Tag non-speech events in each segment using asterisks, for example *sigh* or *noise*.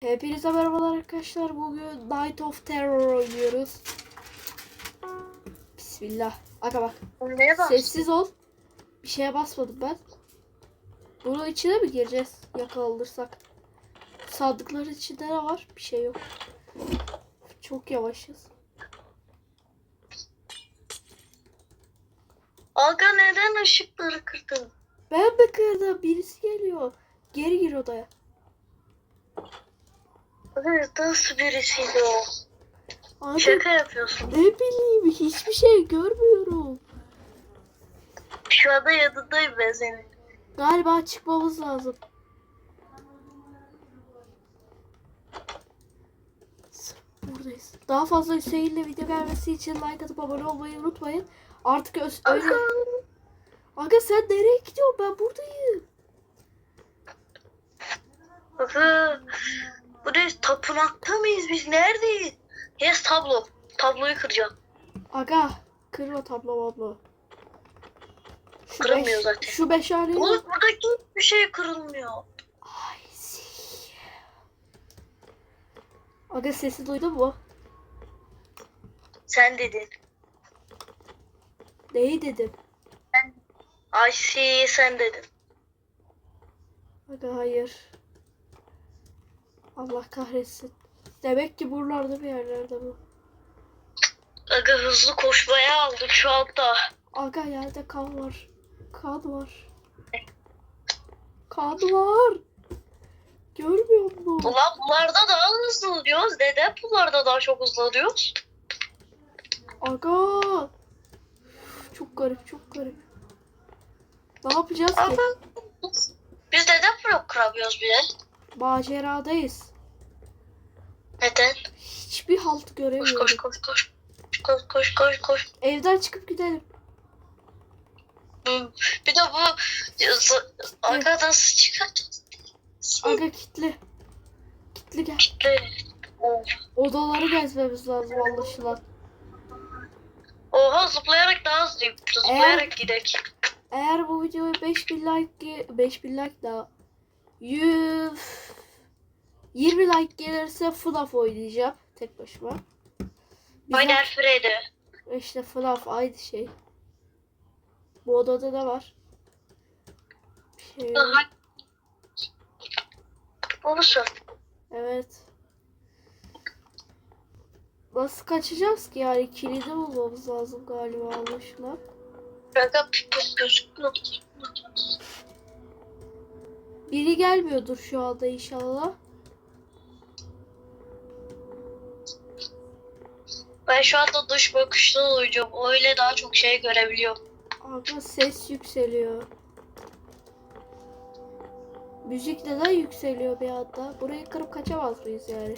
Hepinize merhabalar arkadaşlar. Bugün Night of Terror oynuyoruz. Bismillah. Aga bak. Sessiz ol. Bir şeye basmadım ben. Bunun içine mi gireceğiz? Yakalanırsak. Sandıkların içinde ne var? Bir şey yok. Çok yavaşız. Aga neden ışıkları kırdın? Ben mi kırdım? Birisi geliyor. Geri gir odaya. Nasıl birisiydi o? Abi Şaka yapıyorsun. ne bileyim hiçbir şey görmüyorum. Şu anda yanındayım ben senin. Galiba çıkmamız lazım. Buradayız. Daha fazla Hüseyin'le video gelmesi için like atıp abone olmayı unutmayın. Artık öz- öyle... Aga sen nereye gidiyorsun? Ben buradayım. Aga. Bu ne? Tapınakta mıyız biz? Neredeyiz? Yes tablo. Tabloyu kıracağım. Aga kırma tablo abla. Şu beş- zaten. Şu beş haneyi... Oğlum buradaki hiçbir şey kırılmıyor. I see. Aga sesi duydun mu? Sen dedin. Neyi dedim? I see sen dedin. Aga hayır. Allah kahretsin. Demek ki buralarda bir yerlerde bu. Aga hızlı koşmaya aldım şu anda. Aga yerde kan var. Kan var. Kan var. Görmüyor musun? Ulan bunlarda daha hızlı oluyoruz. Neden bunlarda daha çok hızlı oluyoruz? Aga. Çok garip çok garip. Ne yapacağız ki? Ama biz neden blok kıramıyoruz bile? Maceradayız. Neden? Hiçbir halt Koş göremiyorum. koş koş koş. Koş koş koş koş. Evden çıkıp gidelim. Bir de bu arkadan nasıl çıkacağız? Aga kitli. Kitli gel. Of. Odaları gezmemiz lazım anlaşılan. Oha zıplayarak daha hızlıyım. Zıplayarak gidelim. Eğer bu videoya 5000 like 5000 like daha 100 20 like gelirse FNAF oynayacağım tek başıma. Bizim- Oynar Freddy. İşte FNAF aynı şey. Bu odada ne var? Bir şey. Onu sor. Evet. Nasıl kaçacağız ki yani kilidi bulmamız lazım galiba anlaşılan. Raga pipos gözükmüyor. Biri gelmiyordur şu anda inşallah. Ben şu anda dış bakışta uyuyacağım. Öyle daha çok şey görebiliyorum. Aga ses yükseliyor. Müzik neden yükseliyor bir anda? Burayı kırıp kaçamaz mıyız yani?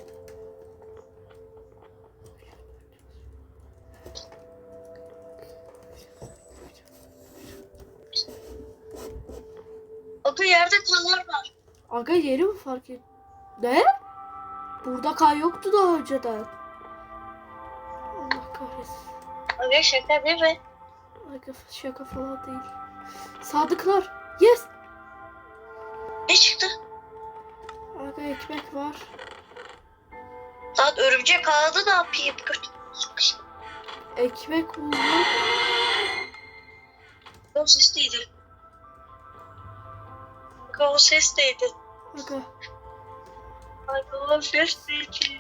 Aga yeri mi fark et? Ne? Burada kan yoktu daha önceden. Allah kahretsin. Aga şaka değil mi? Aga şaka falan değil. Sadıklar. Yes. Ne çıktı? Aga ekmek var. Lan örümcek ağladı ne yapayım? Ekmek buldum. O ses? Aga o ses neydi? Aga o ses neydi?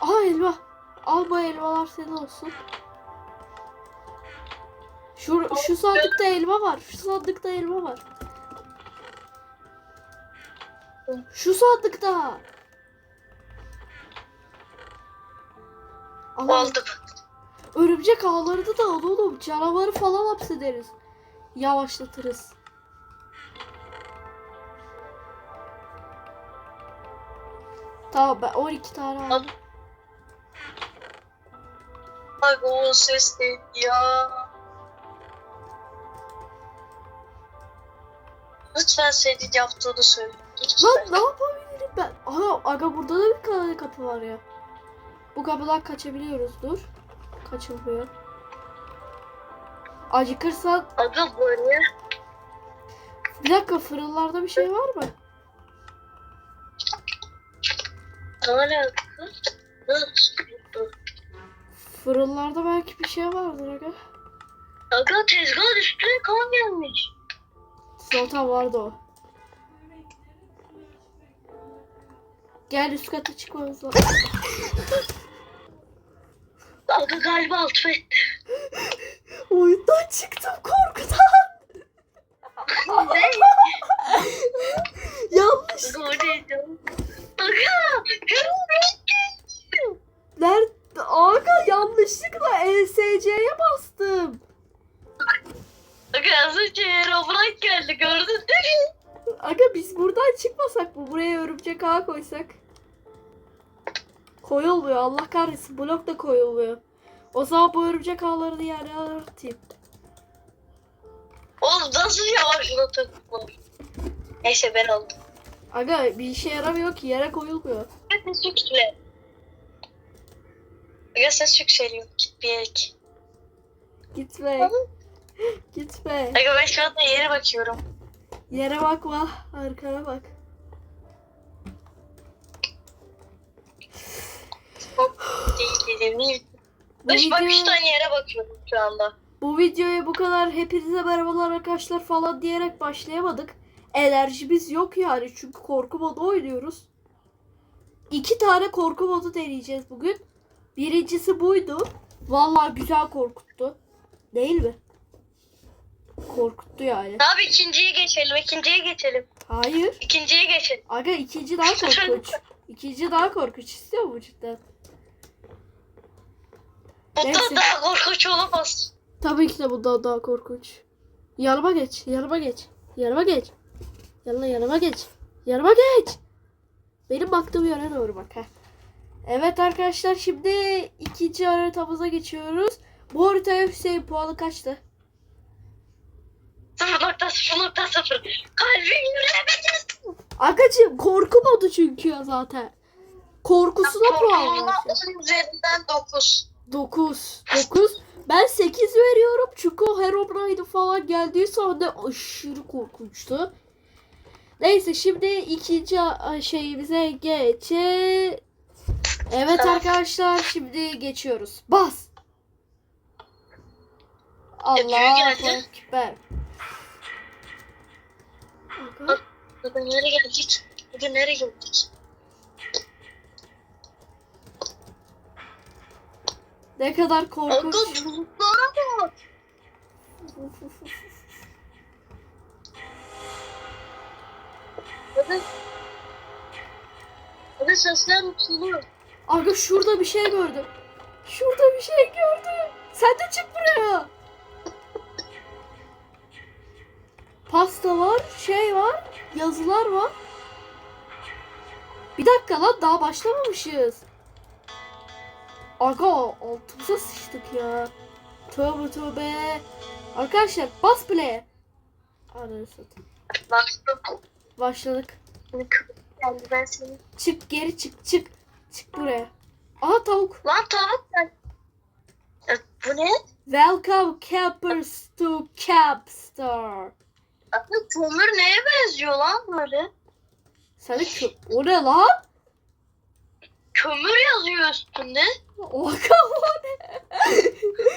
Aha elma. Al bu elmalar senin olsun. Şu, şu sandıkta elma var. Şu sandıkta elma var. Şu sandıkta. Ama Aldım. Örümcek ağlarını da al oğlum. Canavarı falan hapsederiz. Yavaşlatırız. Tamam ben 12 tane aldım. Aga o ses ya? Lütfen senin yaptığını söyle. Lütfen. Lan ne yapabilirim ben? Aha aga burada da bir ka- kapı var ya. Bu kapıdan kaçabiliyoruz dur. Kaçılmıyor. Acıkırsan Aga böyle. bir dakika fırınlarda bir şey var mı? Fırınlarda belki bir şey vardır aga. Aga tezgahın üstüne kan gelmiş. Zaten vardı o. Gel üst kata çıkmamız lazım. *laughs* Aga galiba altı etti. Oyundan çıktım korkudan. Ne? *laughs* Yanlış. Neydi? Aga! Nerede? Aga yanlışlıkla ESC'ye bastım. Aga az önce Roblox geldi gördün değil mi? Aga biz buradan çıkmasak mı? Buraya örümcek ağı koysak. Koyulmuyor. Allah kahretsin. Blok da koyulmuyor. O zaman bu örümcek ağlarını yere atayım. Oğlum nasıl yavaşladın? Neyse ben aldım. Aga bir işe yaramıyor ki. Yere koyulmuyor. Ses yüksele. Aga ses yükseliyor. Git bir yere git. Gitme. *laughs* Gitme. Aga ben şu anda yere bakıyorum. Yere bakma. Arkana bak. Hop değil dedim. Niye? Bu, Dış video, bakıştan yere bakıyorum şu anda. bu videoya bu kadar hepinize merhabalar arkadaşlar falan diyerek başlayamadık. Enerjimiz yok yani çünkü korku modu oynuyoruz. İki tane korku modu deneyeceğiz bugün. Birincisi buydu. Vallahi güzel korkuttu. Değil mi? Korkuttu yani. Abi ikinciye geçelim. ikinciye geçelim. Hayır. İkinciye geçelim. Aga ikinci daha korkunç. *laughs* İkinci daha korkunç istiyor mu cidden? Bundan Neyse. daha korkunç olamaz. Tabii ki de bundan daha korkunç. Yanıma geç, yanıma geç, yanıma geç. Yanına yanıma geç, yanıma geç. Benim baktığım yöne doğru bak ha. Evet arkadaşlar şimdi ikinci haritamıza geçiyoruz. Bu haritaya Hüseyin puanı kaçtı? 0.0.0 Kalbim yürüyemedi. Agacım korku modu çünkü ya zaten. Korkusuna puan. 10 üzerinden 9. 9. 9. Ben 8 veriyorum çünkü o Herobrine'in falan geldiği sahne aşırı korkunçtu. Neyse şimdi ikinci şeyimize geçe. Evet arkadaşlar şimdi geçiyoruz. Bas. Allah ekber. Bugün nereye geldik? Bugün nereye geldik? Ne kadar Aga korkunç. bulutlara bak. *laughs* Hadi. Hadi sesler yükseliyor. Aga şurada bir şey gördüm. Şurada bir şey gördüm. Sen de çık buraya. Pasta var, şey var, yazılar var. Bir dakika lan daha başlamamışız. Aga altımıza sıçtık ya. Tövbe tövbe. Arkadaşlar bas play. Ananı satayım. Baktım. Başladık. Geldi ben seni. Çık geri çık çık. Çık buraya. Aha tavuk. Lan tavuk ben. E, bu ne? Welcome campers to Capstar. Aslında kömür neye benziyor lan böyle? Sen de kö- O ne lan? Kömür yazıyor üstünde. O o ne?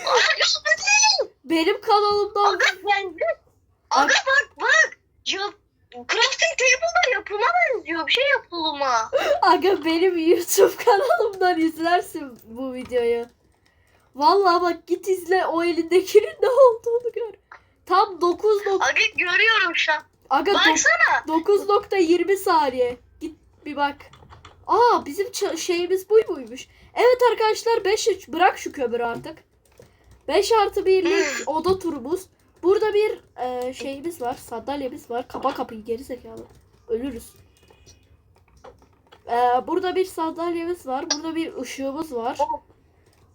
Aga bu değil. Benim kanalımdan Aga bende. Aga bak bak. Ya crafting table'da yapıma benziyor. Bir şey yapılıma. Aga benim YouTube kanalımdan izlersin bu videoyu. Vallahi bak git izle o elindekinin ne olduğunu gör. Tam 9 nok- Aga görüyorum şu an. Aga Baksana. 9.20 saniye. Git bir bak. Aa bizim şeyimiz bu muymuş? Evet arkadaşlar 5 bırak şu kömürü artık. 5 artı 1'lik *laughs* oda turumuz. Burada bir e, şeyimiz var. Sandalyemiz var. Kapa kapıyı geri zekalı. Ölürüz. E, burada bir sandalyemiz var. Burada bir ışığımız var.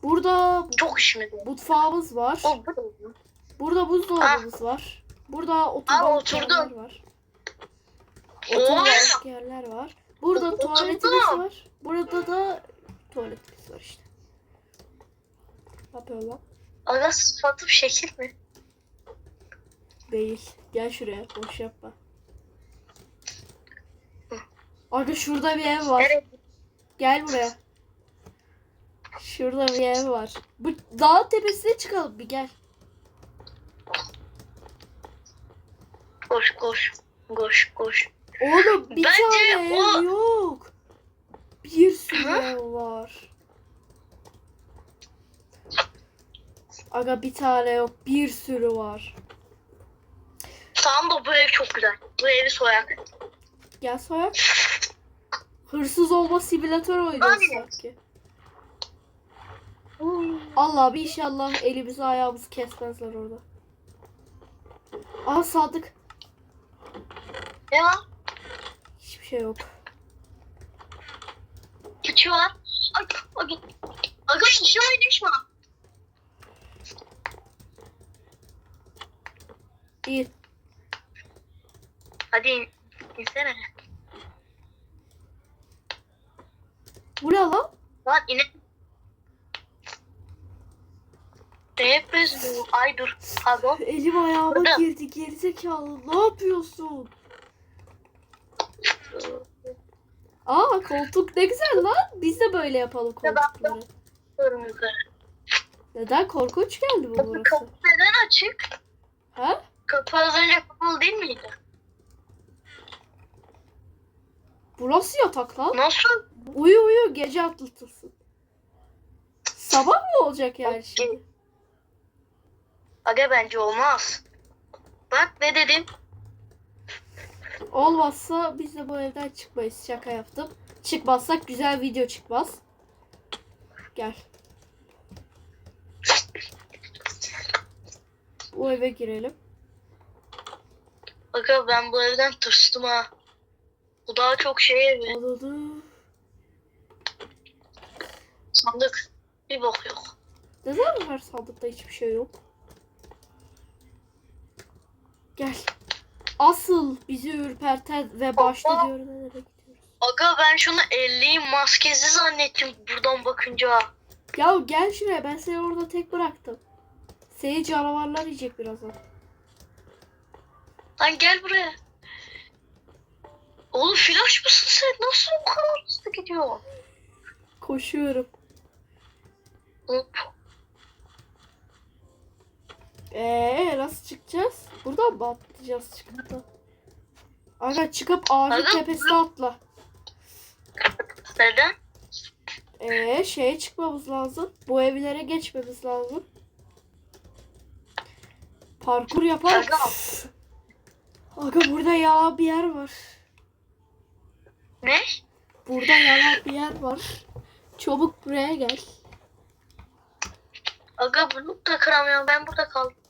Burada Çok işime mutfağımız var. O bu da mı? Burada buzdolabımız var. Burada oturdum. yerler var. Oha! Oturmalık yerler var. Burada tuvaletimiz var. Burada da tuvaletimiz var işte. Ne yapıyor lan? Aga sıfatım şekil mi? Değil. Gel şuraya. Boş yapma. Aga şurada bir ev var. Gel buraya. Şurada bir ev var. Bu dağ tepesine çıkalım bir gel. Koş koş. Koş koş. Oğlum bir Bence tane o- ev yok. Bir sürü Hı? ev var. Aga bir tane yok. Bir sürü var. Tamam da bu ev çok güzel. Bu evi soyak. Gel soyak. Hırsız olma simülatör oynuyoruz sanki. Allah bir inşallah elimizi ayağımızı kesmezler orada. Aha Sadık. Ne var? Hiçbir şey yok. Ay, ay. Aga şişe oynaşma. İyi. Hadi in. insene. Bu ne lan? Lan ine. Ne yapıyorsun? Ay dur. Pardon. Elim ayağıma Burada. girdi gerizekalı. Ne yapıyorsun? Aa koltuk ne güzel lan. Biz de böyle yapalım koltukları. Neden korkunç geldi bu burası? kapı neden açık? Ha? Kapı az önce kapalı değil miydi? Burası yatak lan. Nasıl? Uyu uyu gece atlatılsın. Sabah mı olacak yani şimdi? Aga bence olmaz. Bak ne dedim. Olmazsa biz de bu evden çıkmayız. Şaka yaptım. Çıkmazsak güzel video çıkmaz. Gel. Bu eve girelim. Aga ben bu evden tırstım ha. Bu daha çok şey evi. Anladım. Sandık. Bir bok yok. Neden her sandıkta hiçbir şey yok? Gel. Asıl bizi ürperten ve başta diyorum nereye gidiyoruz? Aga ben şunu elleyim maskesi zannettim buradan bakınca. Ya gel şuraya ben seni orada tek bıraktım. Seni canavarlar yiyecek birazdan. Lan gel buraya. Oğlum flash mısın sen? Nasıl bu kadar hızlı gidiyor? Koşuyorum. Hop. Eee nasıl çıkacağız? Buradan mı atlayacağız çıkıp? Aga çıkıp ağacın tepesine atla. Neden? Eee şeye çıkmamız lazım. Bu evlere geçmemiz lazım. Parkur yapar. Aga. Aga burada yalan bir yer var. Ne? Burada yalan bir yer var. Çabuk buraya gel. Aga bunu da kıramıyorum. Ben burada kaldım.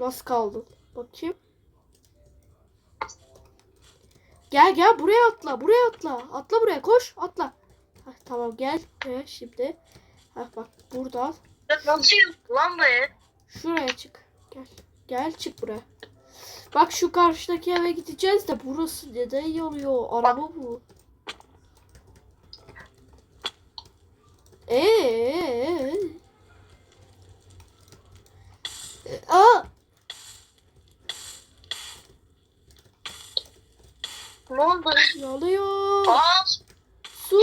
Nasıl kaldın? Bakayım. Gel gel buraya atla. Buraya atla. Atla buraya koş. Atla. Heh, tamam gel. Buraya şimdi. Heh, bak buradan. Nasıl yok lan bu ev? Şuraya çık. Gel. Gel çık buraya. Bak şu karşıdaki eve gideceğiz de burası neden yanıyor? Araba bu. Eee. Ee, Aa, Ne oldu? yanıyor. Aa, Su.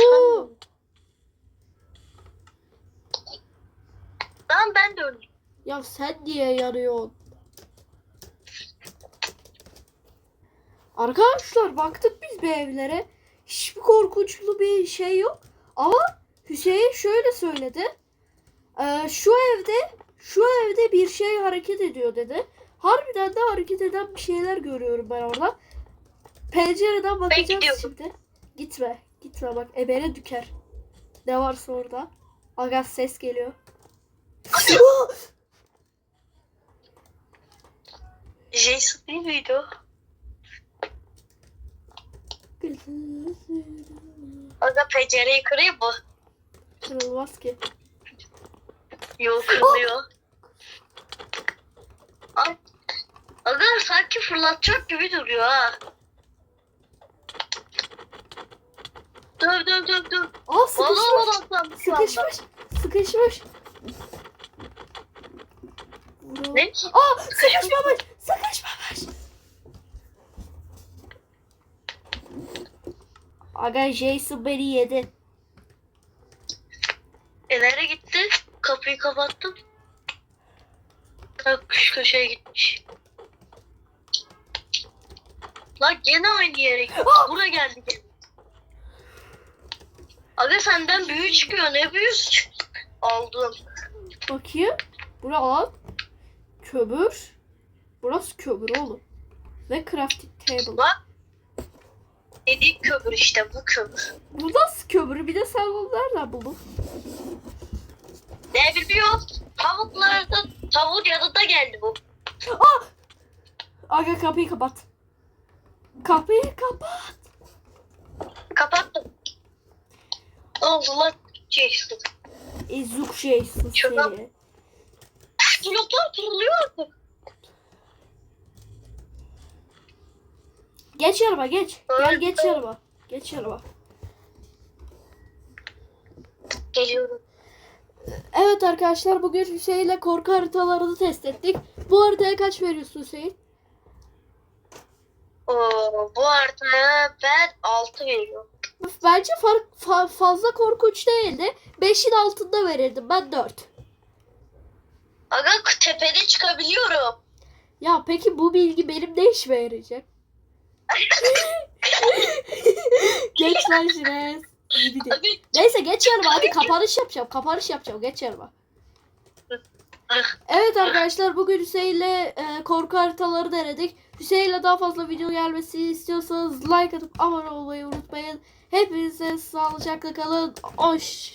lan ben de öldüm. Ya sen niye yanıyorsun? Arkadaşlar baktık biz bir evlere. Hiçbir korkunçlu bir şey yok. Ama Hüseyin şöyle söyledi. Ee, şu evde şu evde bir şey hareket ediyor dedi. Harbiden de hareket eden bir şeyler görüyorum ben orada. Pencereden bakacağız şimdi. Gitme. Gitme bak ebene düker. Ne varsa orada. Aga ses geliyor. *gasps* Jason değil miydi o? Aga pencereyi kırayım mı? Kırılmaz ki. Yok *gasps* kırılıyor. Aga sanki fırlatacak gibi duruyor ha. Dur dur dur dur. Aa sıkışmış. Vallahi Sıkışmış. Sıkışmış. Ne? Aa sıkışmamış. Sıkışmamış. Aga Jason beni yedi. E nereye gitti? Kapıyı kapattım. Kalkmış köşeye gitmiş. Lan gene aynı yere gitti. Buraya geldi gene. Aga senden büyü çıkıyor. Ne büyüsü çıktı? Aldım. Bakayım. Bura lan. Kömür. Burası kömür oğlum. Ve crafting table. Lan. Dediğim kömür işte bu kömür. Bu nasıl kömür? Bir de sen bunu nereden buldun? Ne biliyorum? Tavuklarda tavuğun yanında geldi bu. Aga kapıyı kapat. Kapıyı kapat. Kapattım. Ne oldu lan? Jason. Ezuk Jason Şuradan- seni. Bloklar kırılıyor artık. Geç yanıma geç. Gel geç yanıma. Geç yanıma. Geliyorum. Evet arkadaşlar bugün Hüseyin'le korku haritalarını test ettik. Bu haritaya kaç veriyorsun Hüseyin? Oo, bu haritaya ben 6 veriyorum. Bence fark, fa- fazla korkunç değildi. 5'in altında verirdim ben 4. Aga tepede çıkabiliyorum. Ya peki bu bilgi benim ne işime yarayacak? *laughs* geç lan Şires. Neyse geç yanıma hadi kapanış yapacağım. Kapanış yapacağım geç yanıma. Evet arkadaşlar bugün Hüseyin'le e, korku haritaları denedik. Hüseyin'le daha fazla video gelmesini istiyorsanız like atıp abone olmayı unutmayın. Hepinize sağlıcakla kalın. Hoş.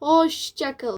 Hoşça kalın.